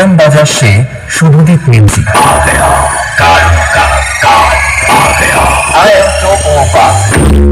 ইলাম বাজার সে Subhadeep music I am Joe